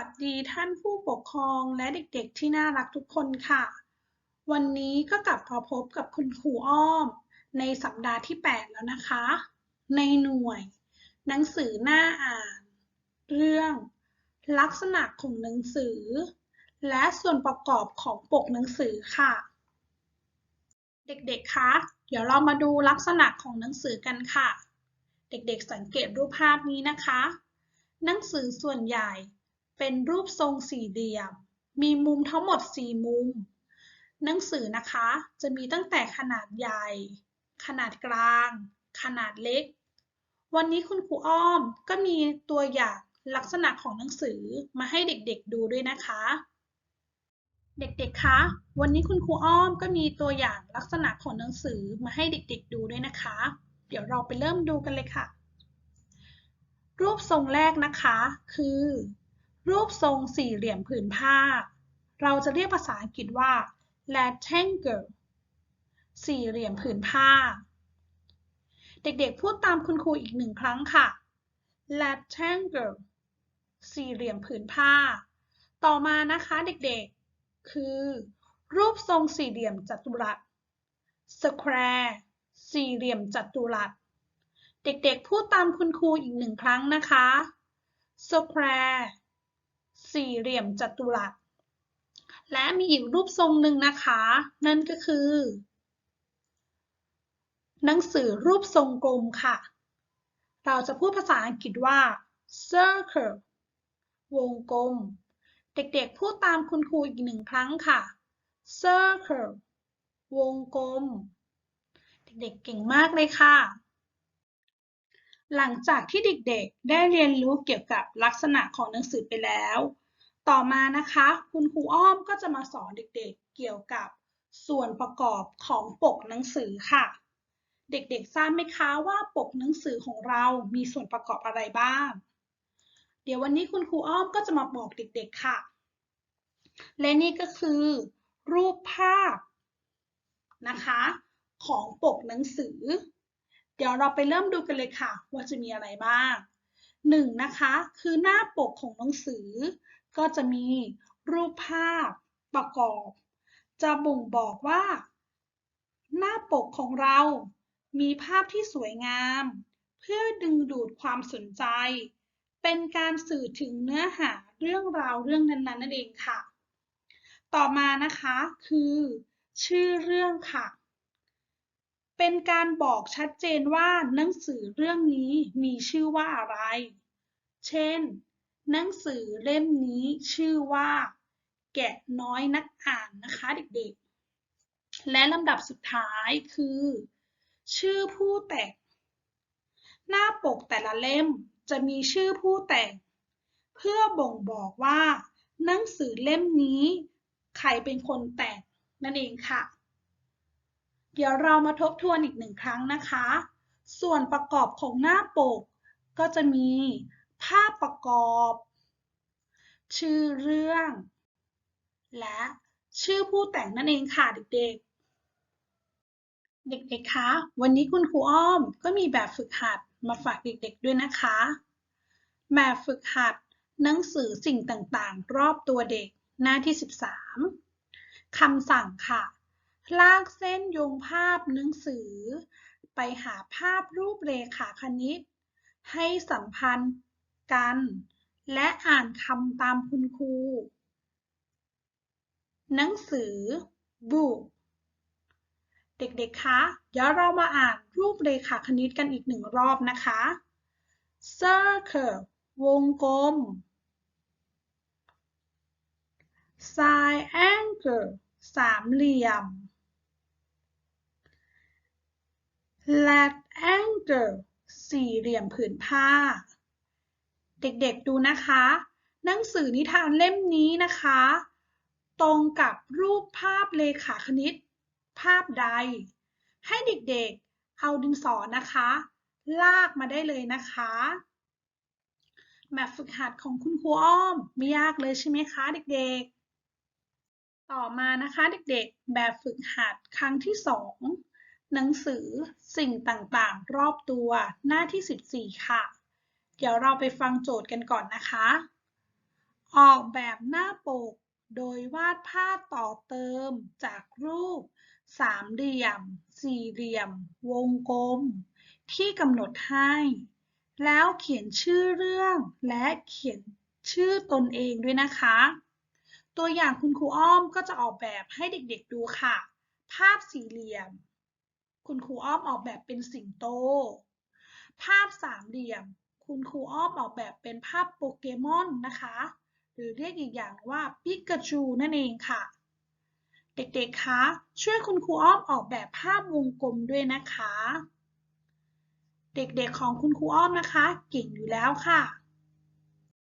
สวัสดีท่านผู้ปกครองและเด็กๆที่น่ารักทุกคนค่ะ วันนี้ก็กลับมาพบกับคุณครูอ้อม ในสัปดาห์ที่ 8 แล้วนะคะ ในหน่วย หนังสือหน้าอ่าน เรื่อง ลักษณะของหนังสือ และส่วนประกอบของปกหนังสือค่ะ เด็กๆ คะ เดี๋ยวเรามาดูลักษณะของหนังสือกันค่ะ เด็กๆ สังเกตรูปภาพนี้นะคะหนังสือส่วนใหญ่ เป็นรูปทรงสี่เหลี่ยม มีมุมทั้งหมด 4 มุม หนังสือนะคะจะมีตั้งแต่ขนาดใหญ่ ขนาดกลาง ขนาดเล็ก วันนี้คุณครูอ้อมก็มีตัวอย่างลักษณะของหนังสือมาให้เด็กๆดูด้วยนะคะ เด็กๆ คะ วันนี้คุณครูอ้อมก็มีตัวอย่างลักษณะของหนังสือมาให้เด็กๆ ดูด้วยนะคะ เดี๋ยวเราไปเริ่มดูกันเลยค่ะ รูปทรงแรกนะคะ คือ รูปทรงสี่เหลี่ยมผืนผ้า เราจะเรียกภาษาอังกฤษว่า rectangle สี่เหลี่ยมผืนผ้า เด็กๆ พูดตามคุณครูอีกหนึ่งครั้งค่ะ rectangle สี่เหลี่ยมผืนผ้า ต่อมานะคะเด็กๆ คือ รูปทรงสี่เหลี่ยมจัตุรัส square สี่เหลี่ยมจัตุรัส เด็กๆ พูดตามคุณครูอีกหนึ่งครั้งนะคะ square สี่เหลี่ยมจัตุรัส และมีอีกรูปทรงหนึ่งนะคะ นั่นก็คือ หนังสือรูปทรงกลมค่ะ เราจะพูดภาษาอังกฤษว่า circle วงกลม เด็กๆ พูดตามคุณครูอีกหนึ่งครั้งค่ะ circle วงกลม เด็กๆ เก่งมากเลยค่ะ หลังจากที่เด็กๆ ได้เรียนรู้เกี่ยวกับลักษณะของหนังสือไปแล้ว ต่อมานะคะ คุณครูอ้อมก็จะมาสอนเด็กๆ เกี่ยวกับส่วนประกอบของปกหนังสือค่ะ เด็กๆ ทราบไหมคะว่าปกหนังสือของเรามีส่วนประกอบอะไรบ้าง เดี๋ยววันนี้คุณครูอ้อมก็จะมาบอกเด็กๆ ค่ะ และนี่ก็คือ รูปภาพนะคะ ของปกหนังสือ เดี๋ยวเราไปเริ่มดูกันเลยค่ะ ว่าจะมีอะไรบ้างหนึ่งนะคะคือหน้าปกของหนังสือ ก็จะมีรูปภาพประกอบ จะบ่งบอกว่า หน้าปกของเรา มีภาพที่สวยงาม เพื่อดึงดูดความสนใจ เป็นการสื่อถึงเนื้อหาเรื่องราวเรื่องนั้นๆนั่นเองค่ะ ต่อมานะคะคือ ชื่อเรื่องค่ะ เป็นการบอกชัดเจนว่าหนังสือเรื่องนี้มีชื่อว่าอะไร เช่น หนังสือเล่มนี้ชื่อว่า แกะน้อยนักอ่านนะคะเด็กๆ และลำดับสุดท้ายคือ ชื่อผู้แต่ง หน้าปกแต่ละเล่มจะมีชื่อผู้แต่ง เพื่อบ่งบอกว่า หนังสือเล่มนี้ ใครเป็นคนแต่งนั่นเองค่ะ เดี๋ยวเรามาทบทวนอีกหนึ่งครั้งนะคะ ส่วนประกอบของหน้าปก ก็จะมีภาพประกอบ ชื่อเรื่อง และชื่อผู้แต่งนั่นเองค่ะเด็กๆ เด็กๆ คะ วันนี้คุณครูอ้อมก็มีแบบฝึกหัดมาฝากเด็กๆ ด้วยนะคะ แบบฝึกหัดหนังสือสิ่งต่างๆ รอบตัวเด็กหน้าที่ 13คำสั่งค่ะ ลากเส้นโยงภาพหนังสือ ไปหาภาพรูปเรขาคณิต ให้สัมพันธ์กัน และอ่านคำตามคุณครู หนังสือ book เด็กๆ คะ เดี๋ยวเรามาอ่านรูปเรขาคณิตกันอีกหนึ่งรอบนะคะ circle วงกลม triangle สามเหลี่ยม rectangle สี่เหลี่ยมผืนผ้า เด็กๆดูนะคะ หนังสือนิทานเล่มนี้นะคะ ตรงกับรูปภาพเลขาคณิต ภาพใด ให้เด็กๆเอาดินสอนะคะ ลากมาได้เลยนะคะแบบฝึกหัดของคุณครูอ้อมไม่ยากเลยใช่ไหมคะเด็กๆ ต่อมานะคะเด็กๆ แบบฝึกหัดครั้งที่สอง หนังสือ สิ่งต่างๆ รอบตัว หน้าที่ 14 ค่ะ เดี๋ยวเราไปฟังโจทย์กันก่อนนะคะ ออกแบบหน้าปก โดยวาดภาพต่อเติม จากรูป สามเหลี่ยม สี่เหลี่ยม วงกลม ที่กำหนดให้ แล้วเขียนชื่อเรื่องและเขียนชื่อตนเองด้วยนะคะ ตัวอย่างคุณครูอ้อมก็จะออกแบบให้เด็กๆดูค่ะ ภาพสี่เหลี่ยม คุณครูอ้อมออกแบบเป็นสิงโต ภาพสามเหลี่ยม คุณครูอ้อมออกแบบเป็นภาพโปเกมอนนะคะ หรือเรียกอีกอย่างว่าปิกาจูนั่นเองค่ะ เด็กๆ คะ ช่วยคุณครูอ้อมออกแบบภาพวงกลมด้วยนะคะ เด็กๆ ของคุณครูอ้อมนะคะ เก่งอยู่แล้วค่ะ